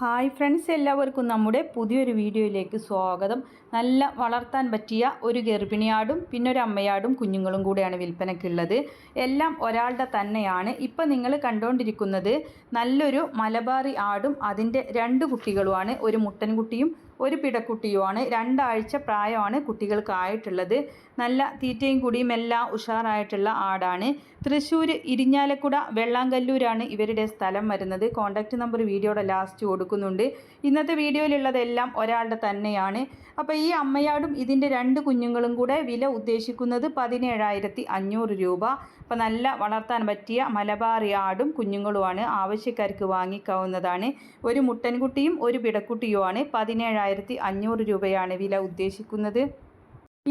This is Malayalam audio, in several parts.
ഹായ് ഫ്രണ്ട്സ് എല്ലാവർക്കും നമ്മുടെ പുതിയൊരു വീഡിയോയിലേക്ക് സ്വാഗതം. നല്ല വളർത്താൻ പറ്റിയ ഒരു ഗർഭിണിയാടും പിന്നെ ഒരു അമ്മയാടും കുഞ്ഞുങ്ങളും കൂടെയാണ് വിൽപ്പനയ്ക്കുള്ളത് എല്ലാം ഒരാളുടെ തന്നെയാണ്. ഇപ്പം നിങ്ങൾ കണ്ടുകൊണ്ടിരിക്കുന്നത് നല്ലൊരു മലബാറി ആടും അതിന്റെ രണ്ട് കുട്ടികളുമാണ്. ഒരു മുട്ടൻകുട്ടിയും ഒരു പിടക്കുട്ടിയുമാണ്. രണ്ടാഴ്ച പ്രായമാണ് കുട്ടികൾക്കായിട്ടുള്ളത്. നല്ല തീറ്റയും കുടിയും എല്ലാം ഉഷാറായിട്ടുള്ള ആടാണ്. തൃശ്ശൂർ ഇരിഞ്ഞാലക്കുട വെള്ളാങ്കല്ലൂരാണ് ഇവരുടെ സ്ഥലം വരുന്നത്. കോൺടാക്റ്റ് നമ്പർ വീഡിയോയുടെ ലാസ്റ്റ് കൊടുക്കുന്നുണ്ട്. ഇന്നത്തെ വീഡിയോയിലുള്ളതെല്ലാം ഒരാളുടെ തന്നെയാണ്. അപ്പോൾ ഈ അമ്മയാടും ഇതിന്റെ രണ്ട് കുഞ്ഞുങ്ങളും കൂടെ വില ഉദ്ദേശിക്കുന്നത് പതിനേഴായിരത്തി അഞ്ഞൂറ് രൂപ. അപ്പോൾ നല്ല വളർത്താൻ പറ്റിയ മലബാറി ആടും കുഞ്ഞുങ്ങളുമാണ് ആവശ്യക്കാർക്ക് വാങ്ങിക്കാവുന്നതാണ്. ഒരു മുട്ടൻകുട്ടിയും ഒരു പിടക്കുട്ടിയുമാണ് പതിനേഴായിരത്തി അഞ്ഞൂറ് രൂപയാണ് വില ഉദ്ദേശിക്കുന്നത്.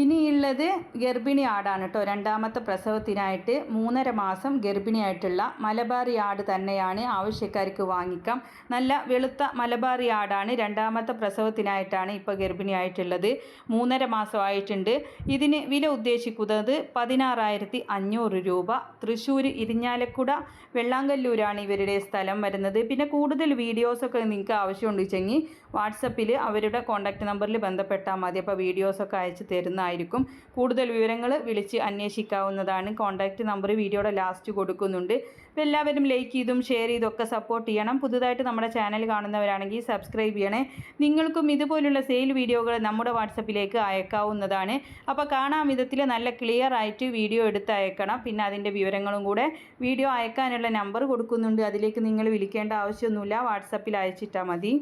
ഇനിയുള്ളത് ഗർഭിണി ആടാണ് കേട്ടോ. രണ്ടാമത്തെ പ്രസവത്തിനായിട്ട് മൂന്നര മാസം ഗർഭിണിയായിട്ടുള്ള മലബാറി ആട് തന്നെയാണ് ആവശ്യക്കാർക്ക് വാങ്ങിക്കാം. നല്ല വെളുത്ത മലബാറി ആടാണ് രണ്ടാമത്തെ പ്രസവത്തിനായിട്ടാണ് ഇപ്പോൾ ഗർഭിണിയായിട്ടുള്ളത്. മൂന്നര മാസമായിട്ടുണ്ട് ഇതിന് വില ഉദ്ദേശിക്കുന്നത് പതിനാറായിരത്തി അഞ്ഞൂറ് രൂപ. തൃശ്ശൂർ ഇരിഞ്ഞാലക്കുട വെള്ളാങ്കല്ലൂരാണ് ഇവരുടെ സ്ഥലം വരുന്നത്. പിന്നെ കൂടുതൽ വീഡിയോസൊക്കെ നിങ്ങൾക്ക് ആവശ്യമുണ്ട് വെച്ചെങ്കിൽ വാട്സപ്പിൽ അവരുടെ കോൺടാക്റ്റ് നമ്പറിൽ ബന്ധപ്പെട്ടാൽ മതി. അപ്പോൾ വീഡിയോസൊക്കെ അയച്ചു തരുന്നതായിരിക്കും കൂടുതൽ വിവരങ്ങൾ വിളിച്ച് അന്വേഷിക്കാവുന്നതാണ്. കോൺടാക്റ്റ് നമ്പർ വീഡിയോയുടെ ലാസ്റ്റ് കൊടുക്കുന്നുണ്ട്. അപ്പോൾ എല്ലാവരും ലൈക്ക് ചെയ്തും ഷെയർ ചെയ്തൊക്കെ സപ്പോർട്ട് ചെയ്യണം. പുതുതായിട്ട് നമ്മുടെ ചാനൽ കാണുന്നവരാണെങ്കിൽ സബ്സ്ക്രൈബ് ചെയ്യണേ. നിങ്ങൾക്കും ഇതുപോലുള്ള സെയിൽ വീഡിയോകൾ നമ്മുടെ വാട്സപ്പിലേക്ക് അയക്കാവുന്നതാണ്. അപ്പോൾ കാണാൻ വിധത്തിൽ നല്ല ക്ലിയർ ആയിട്ട് വീഡിയോ എടുത്ത് അയക്കണം. പിന്നെ അതിന്റെ വിവരങ്ങളും കൂടെ വീഡിയോ അയക്കാനുള്ള നമ്പർ കൊടുക്കുന്നുണ്ട്. അതിലേക്ക് നിങ്ങൾ വിളിക്കേണ്ട ആവശ്യമൊന്നുമില്ല. വാട്സപ്പിൽ അയച്ചിട്ടാൽ മതി.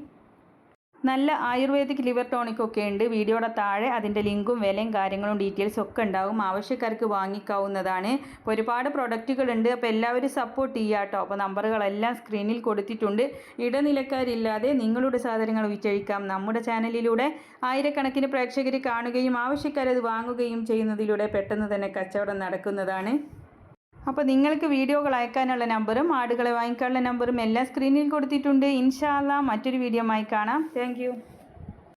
നല്ല ആയുർവേദിക് ലിവർ ടോണിക് ഒക്കെ ഉണ്ട്. വീഡിയോയുടെ താഴെ അതിന്റെ ലിങ്കും വിലയും കാര്യങ്ങളും ഡീറ്റെയിൽസും ഒക്കെ ഉണ്ടാവും. ആവശ്യക്കാർക്ക് വാങ്ങിക്കാവുന്നതാണ്. അപ്പോൾ ഒരുപാട് പ്രൊഡക്റ്റുകൾ ഉണ്ട് അപ്പോൾ എല്ലാവരും സപ്പോർട്ട് ചെയ്യുക കേട്ടോ. അപ്പോൾ നമ്പറുകളെല്ലാം സ്ക്രീനിൽ കൊടുത്തിട്ടുണ്ട്. ഇടനിലക്കാരില്ലാതെ നിങ്ങളുടെ സാധനങ്ങൾ വിറ്റഴിക്കാം. നമ്മുടെ ചാനലിലൂടെ ആയിരക്കണക്കിന് പ്രേക്ഷകർ കാണുകയും ആവശ്യക്കാരത് വാങ്ങുകയും ചെയ്യുന്നതിലൂടെ പെട്ടെന്ന് തന്നെ കച്ചവടം നടക്കുന്നതാണ്. അപ്പോൾ നിങ്ങൾക്ക് വീഡിയോകൾ അയക്കാനുള്ള നമ്പറും ആടുകളെ വാങ്ങിക്കാനുള്ള നമ്പറും എല്ലാം സ്ക്രീനിൽ കൊടുത്തിട്ടുണ്ട്. ഇൻഷാല്ല മറ്റൊരു വീഡിയോ ആയി കാണാം. താങ്ക്